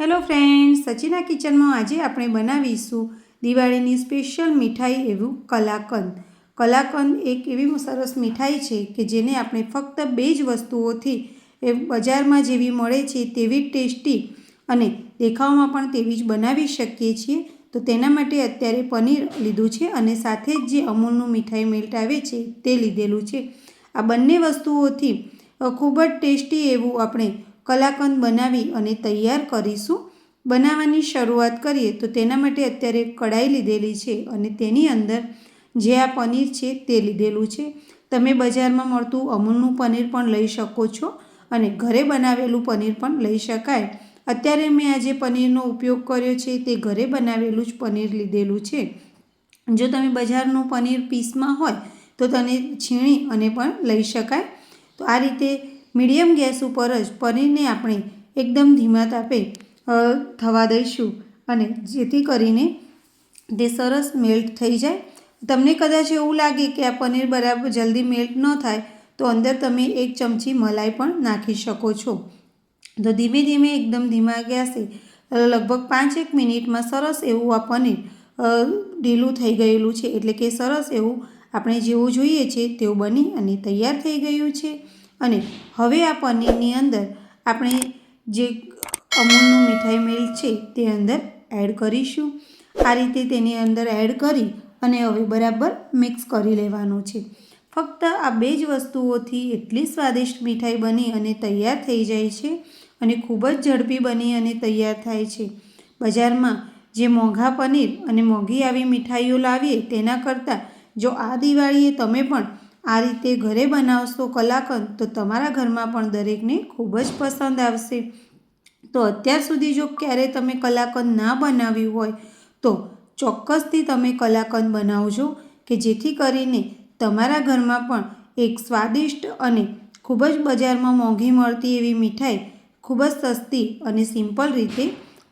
Hello friends, સચિના કિચનમાં આજે આપણે બનાવીશું દિવાળીની સ્પેશિયલ મીઠાઈ એવું કલાકંદ. કલાકંદ એક એવી સરસ મીઠાઈ છે કે જેને આપણે ફક્ત બે જ વસ્તુઓથી એ બજારમાં જેવી મળે છે તેવી ટેસ્ટી અને દેખાવમાં પણ તેવી જ બનાવી શકીએ છીએ. તો તેના માટે અત્યારે પનીર લીધું છે અને સાથે જ જે અમૂલનું મીઠાઈ મેલ્ટ આવે છે તે લીધેલું છે. આ બંને વસ્તુઓથી ખૂબ જ ટેસ્ટી એવું આપણે કલાકંદ બનાવી અને તૈયાર કરીશું. બનાવવાની શરૂઆત કરીએ તો તેના માટે અત્યારે કઢાઈ લીધેલી છે અને તેની અંદર જે આ પનીર છે તે લીધેલું છે. તમે બજારમાં મળતું અમૂલનું પનીર પણ લઈ શકો છો અને ઘરે બનાવેલું પનીર પણ લઈ શકાય. અત્યારે મેં આજે પનીરનો ઉપયોગ કર્યો છે તે ઘરે બનાવેલું જ પનીર લીધેલું છે. જો તમે બજારનું પનીર પીસમાં હોય તો તેને છીણી અને પણ લઈ શકાય. તો આ રીતે મીડિયમ ગેસ ઉપર જ પનીરને આપણે એકદમ ધીમા તાપે થવા દઈશું અને જેથી કરીને તે સરસ મેલ્ટ થઈ જાય. તમને કદાચ એવું લાગે કે આ પનીર બરાબર જલ્દી મેલ્ટ ન થાય, તો અંદર તમે એક ચમચી મલાઈ પણ નાખી શકો છો. તો ધીમે ધીમે એકદમ ધીમા ગેસે લગભગ પાંચેક મિનિટમાં સરસ એવું આ પનીર ઢીલું થઈ ગયેલું છે. એટલે કે સરસ એવું આપણે જેવું જોઈએ છે તેવું બની અને તૈયાર થઈ ગયું છે. અને હવે આ પનીરની અંદર આપણે જે અમૂલનું મીઠાઈ મેલ્ટ છે તે અંદર એડ કરીશું. આ રીતે તેની અંદર એડ કરી અને હવે બરાબર મિક્સ કરી લેવાનું છે. ફક્ત આ બે જ વસ્તુઓથી એટલી સ્વાદિષ્ટ મીઠાઈ બની અને તૈયાર થઈ જાય છે અને ખૂબ જ ઝડપી બની અને તૈયાર થાય છે. બજારમાં જે મોંઘા પનીર અને મોંઘી આવી મીઠાઈઓ લાવીએ તેના કરતાં જો આ દિવાળીએ તમે પણ આ રીતે ઘરે બનાવશો કલાકંદ તો તમારા ઘરમાં પણ દરેકને ખૂબ જ પસંદ આવશે. તો અત્યાર સુધી જો ક્યારે તમે કલાકંદ ના બનાવ્યું હોય, તો ચોક્કસથી તમે કલાકંદ બનાવજો કે જેથી કરીને તમારા ઘરમાં પણ એક સ્વાદિષ્ટ અને ખૂબ જ બજારમાં મોંઘી મળતી એવી મીઠાઈ ખૂબ જ સસ્તી અને સિમ્પલ રીતે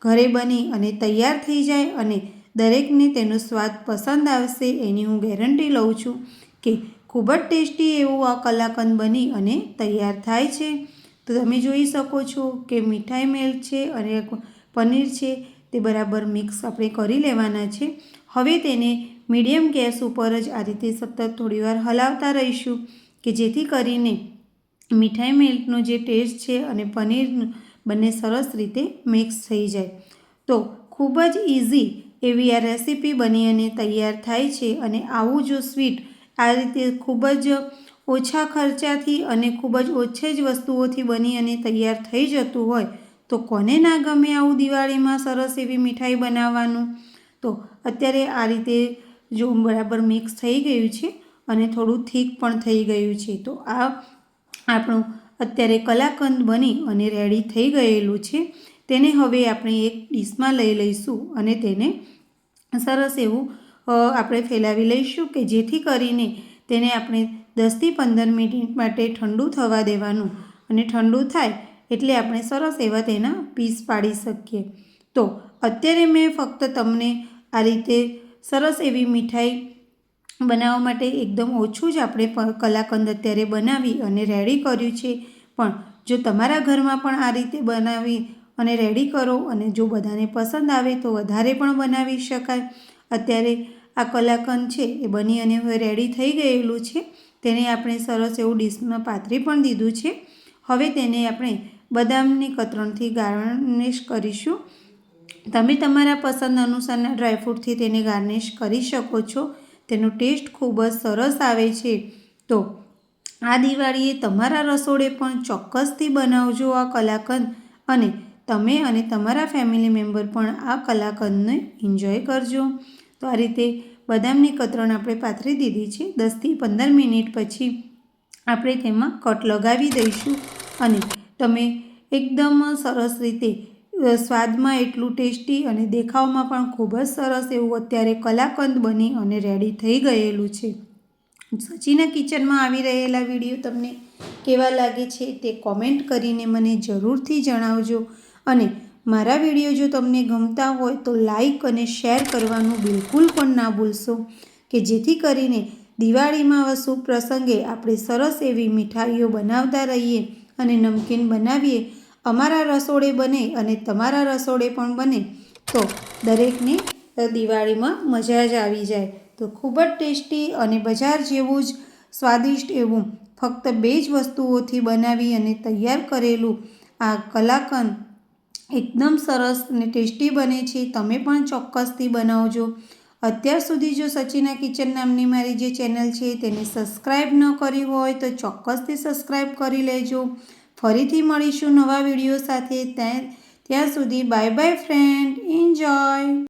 ઘરે બની અને તૈયાર થઈ જાય અને દરેકને તેનો સ્વાદ પસંદ આવશે એની હું ગેરંટી લઉં છું કે ખૂબ જ ટેસ્ટી એવું આ કલાકંદ બની અને તૈયાર થાય છે. તો તમે જોઈ શકો છો કે મીઠાઈ મેલ્ટ છે અને પનીર છે, તે બરાબર મિક્સ આપણે કરી લેવાના છે. હવે તેને મીડિયમ ગેસ ઉપર જ આ રીતે સતત થોડીવાર હલાવતા રહીશું કે જેથી કરીને મીઠાઈ મેલ્ટનો જે ટેસ્ટ છે અને પનીર બંને સરસ રીતે મિક્સ થઈ જાય. તો ખૂબ જ ઇઝી એવી આ રેસીપી બની અને તૈયાર થાય છે અને આવું જો સ્વીટ આ રીતે ખૂબ જ ઓછા ખર્ચાથી અને ખૂબ જ ઓછી જ વસ્તુઓથી બની અને તૈયાર થઈ જતું હોય, તો કોને ના ગમે આવું દિવાળીમાં સરસ એવી મીઠાઈ બનાવવાનું? તો અત્યારે આ રીતે જો બરાબર મિક્સ થઈ ગયું છે અને થોડું થીક પણ થઈ ગયું છે, તો આ આપણું અત્યારે કલાકંદ બની અને રેડી થઈ ગયેલું છે. તેને હવે આપણે એક ડીશમાં લઈ લઈશું અને તેને સરસ એવું આપણે ફેલાવી લઈશું કે જેથી કરીને તેને આપણે દસથી પંદર મિનિટ માટે ઠંડુ થવા દેવાનું. અને ઠંડુ થાય એટલે આપણે સરસ એવા તેના પીસ પાડી શકીએ. તો અત્યારે મેં ફક્ત તમને આ રીતે સરસ એવી મીઠાઈ બનાવવા માટે એકદમ ઓછું જ આપણે કલાકંદ અત્યારે બનાવી અને રેડી કર્યું છે. પણ જો તમારા ઘરમાં પણ આ રીતે બનાવી અને રેડી કરો અને જો બધાને પસંદ આવે તો વધારે પણ બનાવી શકાય. અત્યારે આ કલાકંદ છે, એ બની અને હવે રેડી થઈ ગયેલું છે. તેને આપણે સરસ એવું ડીશમાં પાથરી પણ દીધું છે. હવે તેને આપણે બદામની કતરણથી ગાર્નિશ કરીશું. તમે તમારા પસંદ અનુસારના ડ્રાયફ્રૂટથી તેને ગાર્નિશ કરી શકો છો. તેનો ટેસ્ટ ખૂબ જ સરસ આવે છે. તો આ દિવાળીએ તમારા રસોડે પણ ચોક્કસથી બનાવજો આ કલાકંદ અને તમે અને તમારા ફેમિલી મેમ્બર પણ આ કલાકંદને એન્જોય કરજો. તો આ રીતે બદામની કતરણ આપણે પાથરી દીધી છે. દસથી પંદર મિનિટ પછી આપણે તેમાં કટ લગાવી દઈશું અને તમે એકદમ સરસ રીતે સ્વાદમાં એટલું ટેસ્ટી અને દેખાવમાં પણ ખૂબ જ સરસ એવું અત્યારે કલાકંદ બની અને રેડી થઈ ગયેલું છે. સચીના કિચનમાં આવી રહેલા વીડિયો તમને કેવા લાગે છે તે કોમેન્ટ કરીને મને જરૂરથી જણાવજો. અને મારા વીડિયો જો તમને ગમતા હોય તો લાઈક અને શેર કરવાનું બિલકુલ પણ ના ભૂલશો, કે જેથી કરીને દિવાળીમાં આવા શુભ પ્રસંગે આપણે સરસ એવી મીઠાઈઓ બનાવતા રહીએ અને નમકીન બનાવીએ. અમારા રસોડે બને અને તમારા રસોડે પણ બને, તો દરેકને દિવાળીમાં મજા જ આવી જાય. તો ખૂબ જ ટેસ્ટી અને બજાર જેવું જ સ્વાદિષ્ટ એવું ફક્ત બે જ વસ્તુઓથી બનાવી અને તૈયાર કરેલું આ કલાકંદ એકદમ સરસ અને ટેસ્ટી બને છે. તમે પણ ચોક્કસથી બનાવજો. અત્યાર સુધી જો સચિના કિચન નામની મારી જે ચેનલ છે તેને સબસ્ક્રાઈબ ન કરી હોય તો ચોક્કસથી સબસ્ક્રાઈબ કરી લેજો. ફરીથી મળીશું નવા વીડિયો સાથે. ત્યાં ત્યાં સુધી બાય બાય ફ્રેન્ડ. એન્જોય.